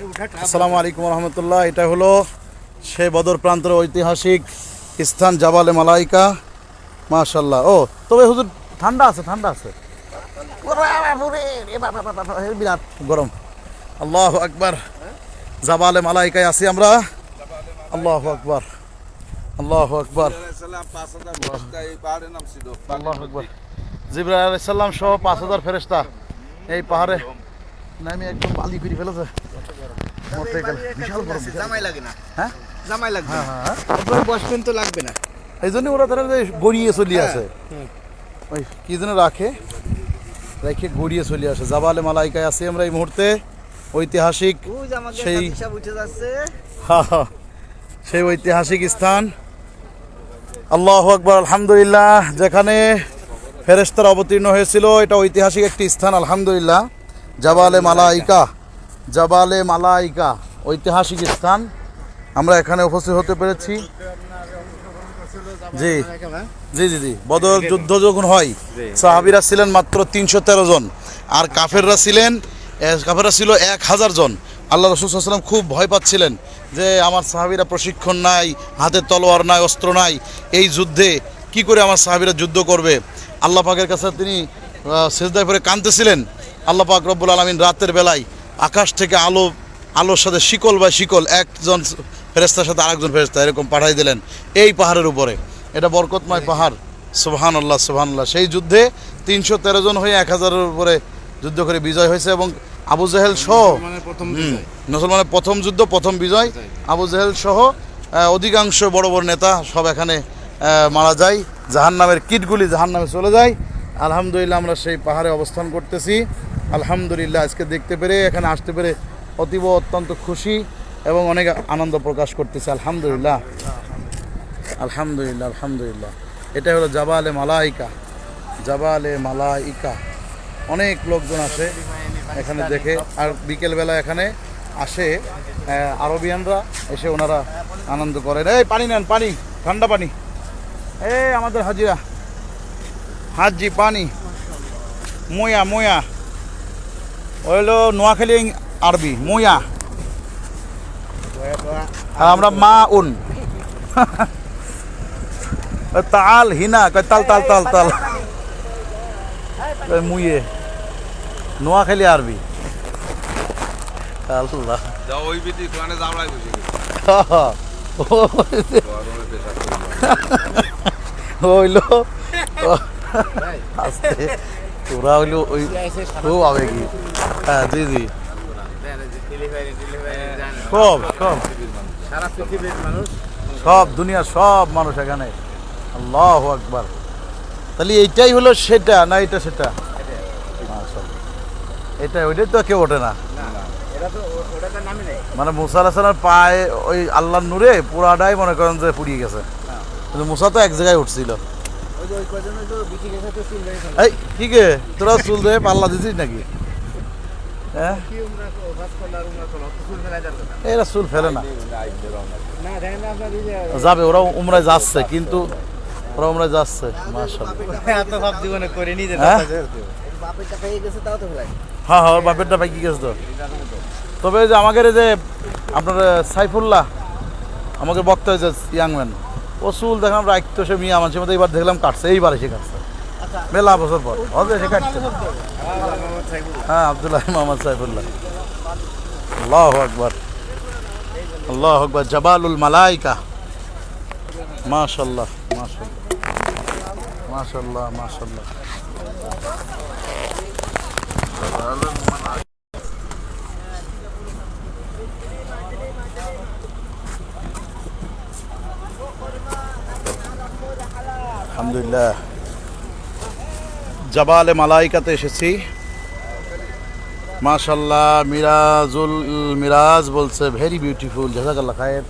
আসসালামু আলাইকুম রহমতুল্লাহ এটা হলো সে বদর প্রান্তের ঐতিহাসিক স্থান জাবালে মালাইকা। মাশাল্লাহ ও, তবে হুজুর, ঠান্ডা আছে ঠান্ডা আছে। গরম। আল্লাহ আকবার। জাবালে মালাইকায় আছি আমরা। আল্লাহ আকবার। আল্লাহ আকবার। আল্লাহ আকবার। জিব্রাইল আলাইহিস সালাম সহ পাঁচ হাজার ফেরেস্তা এই পাহাড়ে নামি একদম বালি ফিরে ফেলেছে। মরতে বিশাল বড় জামাই লাগে না। হ্যাঁ? জামাই লাগবে হ্যাঁ হ্যাঁ আপনার বসবেন তো লাগবে না। এই জন্য ওরা তারা গড়িয়ে চলে আসে। ওই কি যেন রাখে? রেখে গড়িয়ে চলে আসে। জাবালে মালাইকায় আছি আমরা এই মুহূর্তে। ঐতিহাসিক সেই-। সেই ঐতিহাসিক স্থান। আল্লাহ আকবর আলহামদুলিল্লাহ। যেখানে ফেরেস্তার অবতীর্ণ হয়েছিল এটা ঐতিহাসিক একটি স্থান আলহামদুলিল্লাহ। জাবালে মালাইকা। জাবালে মালাইকা, ঐতিহাসিক স্থান। আমরা এখানে উপস্থিত হতে পেরেছি। জি। জি জি জি। বদর যুদ্ধ যখন হয়, সাহাবিরা ছিলেন মাত্র তিনশো তেরো জন। আর কাফেররা ছিলেন কাফেররা ছিল এক হাজার জন। আল্লাহ রসুল সাল্লাম খুব ভয় পাচ্ছিলেন যে আমার সাহাবিরা প্রশিক্ষণ নাই, হাতে তলোয়ার নাই, অস্ত্র নাই। এই যুদ্ধে কি করে আমার সাহাবিরা যুদ্ধ করবে? আল্লাহ পাকের কাছে তিনি সেজদায় পরে কাঁদতেছিলেন। আল্লাহ পাক রব্বুল আলমিন রাতের বেলায় আকাশ থেকে আলো আলোর সাথে শিকল বা শিকল একজন ফেরেস্তার সাথে আরেকজন ফেরেস্তা এরকম পাঠাই দিলেন এই পাহাড়ের উপরে। এটা বরকতময় পাহাড়। সুবহান আল্লাহ সুবহান আল্লাহ সেই যুদ্ধে তিনশো তেরো জন হয়ে এক হাজারের উপরে যুদ্ধ করে বিজয় হয়েছে এবং আবু জাহেল সহ মুসলমানের প্রথম যুদ্ধ প্রথম বিজয়। আবু জাহেল সহ অধিকাংশ বড় বড় নেতা সব এখানে মারা যায়। জাহান নামের কিটগুলি জাহান নামে চলে যায়। আলহামদুলিল্লাহ আমরা সেই পাহাড়ে অবস্থান করতেছি। আলহামদুলিল্লাহ, আজকে দেখতে পেরে, এখানে আসতে পেরে অতীব অত্যন্ত খুশি এবং অনেক আনন্দ প্রকাশ করতেছে, আলহামদুলিল্লাহ। আলহামদুলিল্লাহ আলহামদুলিল্লাহ। এটা হলো জাবালে মালাইকা জাবালে মালাইকা। অনেক লোকজন আসে এখানে দেখে, আর বিকেলবেলা এখানে আসে আরবিয়ানরা এসে ওনারা আনন্দ করেন। এই, পানি নেন, পানি, ঠান্ডা পানি। এই, আমাদের হাজিরা। হাজি পানি। ময়া, মোয়া। হইল নোয়াখালী আরবি মোয়া আর আমরা মা উন। তাল হিনা কয় তাল তাল তাল তাল। মুয়ে নোয়াখালী আরবি। আল্লাহ। ওই বিটি বসে হইল আস্তে। তোরা হইল ওই খুব আবেগী। হ্যাঁ জি জি। সব সব। মানুষ সব সব মানুষ এখানে। আল্লাহ আকবার। তাহলে এইটাই হলো সেটা, না এটা সেটা। এটা ওইটাই তো কেউ ওঠে না। মানে মুসা আলাহিসাল্লামের পায়ে ওই আল্লাহর নূরে পুরাটাই মনে করেন যে পুড়িয়ে গেছে। কিন্তু মুসা তো এক জায়গায় উঠছিল। এই কি গে? তোরা চুল ধরে পাল্লা দিছিস নাকি? হ্যাঁ? কি এরা চুল ফেলে না। যাবে ওরা উমরায় যাচ্ছে কিন্তু ওরা উমরায় যাচ্ছে মাশাআল্লাহ। এত ভাব জীবনে করে নিয়ে হ্যাঁ? হয়ে হ্যাঁ বাপেরটা পাই কি গেছে তো। তবে এই যে আমাদের এই যে আপনার সাইফুল্লাহ আমাকে বক্তা হয়েছে ইয়াং ম্যান চুল দেখলাম রাখতো সে মিয়া মানুষের মধ্যে এইবার দেখলাম কাটছে, এইবার এসে কাটছে। মেলা বছর পর। হবে এসে কাটছে। হ্যাঁ আবদুল্লাহ মোহাম্মদ সাইফুল্লাহ। আল্লাহ আকবর। আল্লাহ আকবর। জবালুল মালাইকা। মাশাল্লাহ মাশাল্লাহ মাশাল্লাহ মাশাল্লাহ আলহামদুলিল্লাহ। জাবালে মালাইকাতে এসেছি। মাশাল্লাহ মিরাজুল মিরাজ বলছে ভেরি বিউটিফুল জাজাকাল্লাহ খায়ের।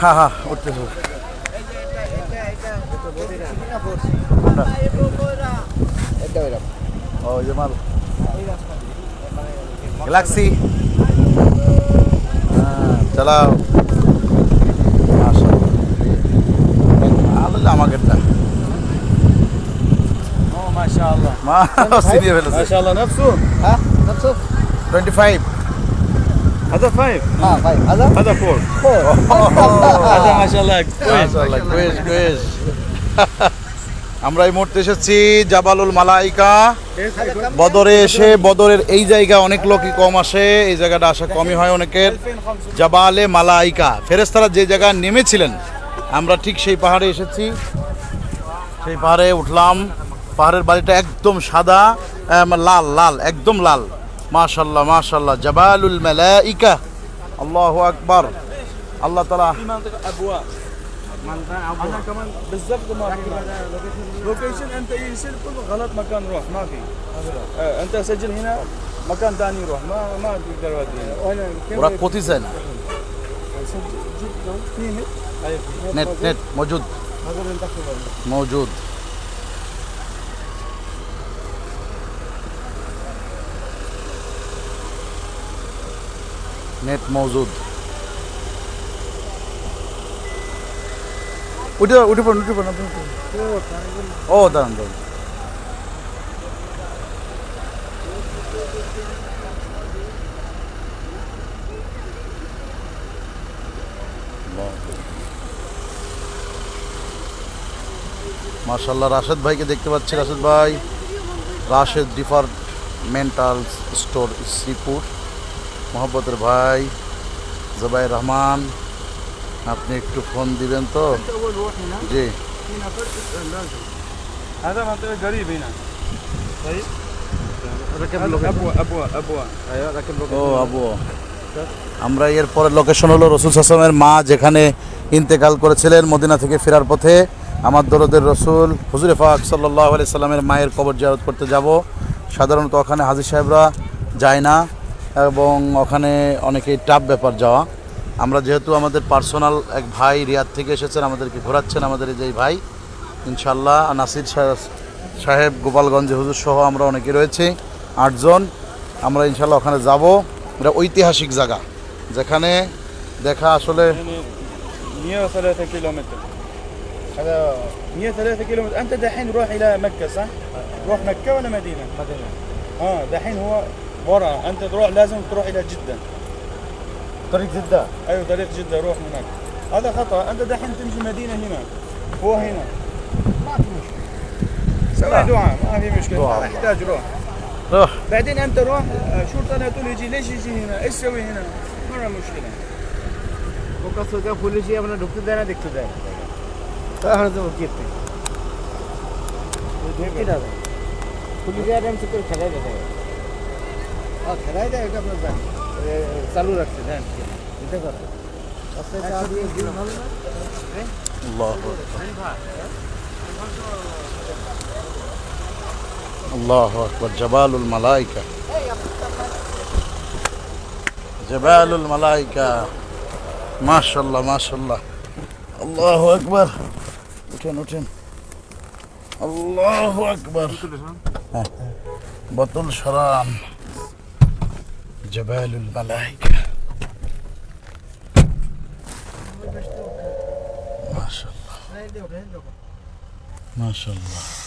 হ্যাঁ হ্যাঁ উঠতেছে এটা ও গ্যালাক্সি হ্যাঁ চালাও। মাশাআল্লাহ আলো আমাকেরটা ও মাশাআল্লাহ মা সিরিয়ে ফেলেছে মাশাআল্লাহ নফসু হ্যাঁ নফসু টোয়েন্টি ফাইভ هذا فايف হ্যাঁ ভাই হাজার هذا فور هذا ما شاء الله كويس মাশাআল্লাহ, বেশ বেশ আমরা এই মুহূর্তে এসেছি জাবালুল মালাইকা বদরে এসে বদরের এই জায়গা অনেক লোকই কম আসে এই জায়গাটা আসা কমই হয় অনেকের জাবালে মালাইকা ফেরেস্তারা যে জায়গায় নেমেছিলেন আমরা ঠিক সেই পাহাড়ে এসেছি সেই পাহাড়ে উঠলাম পাহাড়ের বাড়িটা একদম সাদা আম, লাল লাল একদম লাল মাশাল্লাহ মাশাল্লাহ জাবালুল মালাইকা আল্লাহু আকবার আল্লাহ তালা في منطقة أبواء أنا كمان بالضبط ما في لوكيشن أنت يصير كله غلط مكان روح ما في آه، أنت سجل هنا مكان ثاني روح ما ما تقدر تودينا ওরা কোথায় চায় না নেট নেট মজুদ। মজুদ। নেট মজুদ। উঠে উঠে পড়ুন উঠে পড়ুন ও দাঁড়ান দাঁড়ান। মার্শাল্লাহ রাশেদ ভাইকে দেখতে পাচ্ছি। রাশেদ ভাই, রাশেদ ডিপার্টমেন্টাল স্টোর, শ্রীপুর। মোহাম্মতের ভাই জবাই রহমান, আপনি একটু ফোন দিবেন তো? জি। ও, আবু। আমরা এরপরে লোকেশন হলো রসুল হাসমের মা, যেখানে ইন্তেকাল করেছিলেন মদিনা থেকে ফেরার পথে। আমার দরদের রসুল, হুজুরে ফাক সাল্লাহ আলি সাল্লামের মায়ের কবর জারত করতে যাব। সাধারণত ওখানে হাজির সাহেবরা যায় না এবং ওখানে অনেকেই টাফ ব্যাপার যাওয়া। আমরা যেহেতু আমাদের পার্সোনাল এক ভাই রিয়াদ থেকে এসেছেন, আমাদেরকে ঘোরাচ্ছেন আমাদের যে ভাই ইনশাল্লাহ নাসির সাহেব গোপালগঞ্জে হুজুর সহ আমরা অনেকে রয়েছে, আটজন। আমরা ইনশাল্লাহ ওখানে যাব। এটা ঐতিহাসিক জায়গা, যেখানে দেখা আসলে নিয়ে আসলে কিলোমিটার। هذا 103 كيلو متر. أنت دحين روح إلى مكة صح؟ روح مكة ولا مدينة؟ مدينة. آه دحين هو ورا. أنت تروح لازم تروح إلى جدة. طريق جدة؟ أيوه طريق جدة روح هناك. هذا خطأ. أنت دحين تمشي مدينة هنا هو هنا. ما في مشكلة. سمع دعاء ما في مشكلة. ما يحتاج روح. روح. بعدين أنت روح. شرطه لا تقول يجي؟ ليش يجي هنا؟ إيش يسوي هنا؟ ما مشكلة. وقصد قفل يجي أنا دكتور أنا دكتور দেখতে দেয় তাহলে তো কি পুলিশে আরামসে করে খেলাই দেখা যায় হ্যাঁ খেলাই দেয় এটা আপনার জানি এ, চালু রাখছে দেন এটা কথা আচ্ছা চা দিয়ে দিন ভালো না আল্লাহু আকবার। আল্লাহু আকবার জাবালুল মালাইকা জাবালুল মালাইকা মাশাল্লাহ মাশাল্লাহ আল্লাহু আকবার উঠেন উঠেন। আল্লাহ আকবার। বতুল বোতল সরাম জাবালুল মালাইক। মাশাল্লাহ মাশাল্লাহ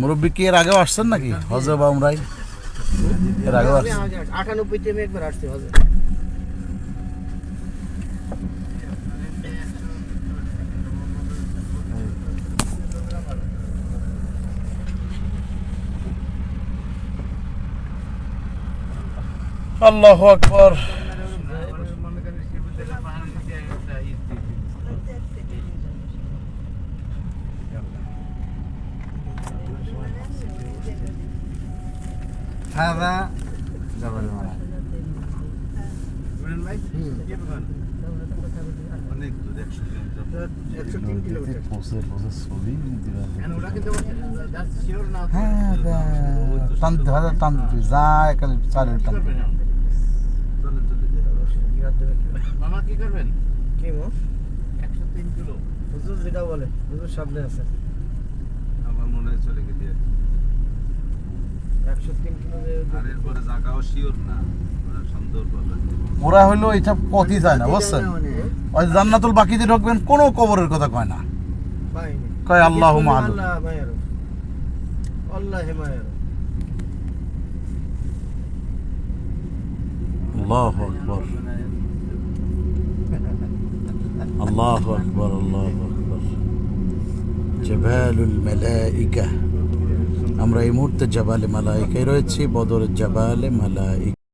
মুরব্বী কি এর আগেও আসছেন নাকি? হজে বা উমরাই এর আগেও আসছেন। আটানব্বইতে আমি একবার আসছি হজে আল্লাহ আকবর। একালে চারের টানতে মামা কি করবেন কি মো একশো তিন কিলো হুজুর যেটা বলে হুজুর সামনে আছে আমার মনে হয় চলে গেলি আর এরপরে জায়গাও শিওর না ওরা হইল এটা পথই যায় না বুঝছেন? ওই জান্নাতুল বাকিতে ঢুকবেন কোনো কবরের কথা কয় না। কয় আল্লাহ আল্লাহ মায়ের। আল্লাহ মায়ের। আল্লাহ আকবর। আল্লাহ আকবর আল্লাহ আকবর। আমরা এই মুহূর্তে জাবালে মালাইকায় রয়েছি বদর জাবালে মালাইকা।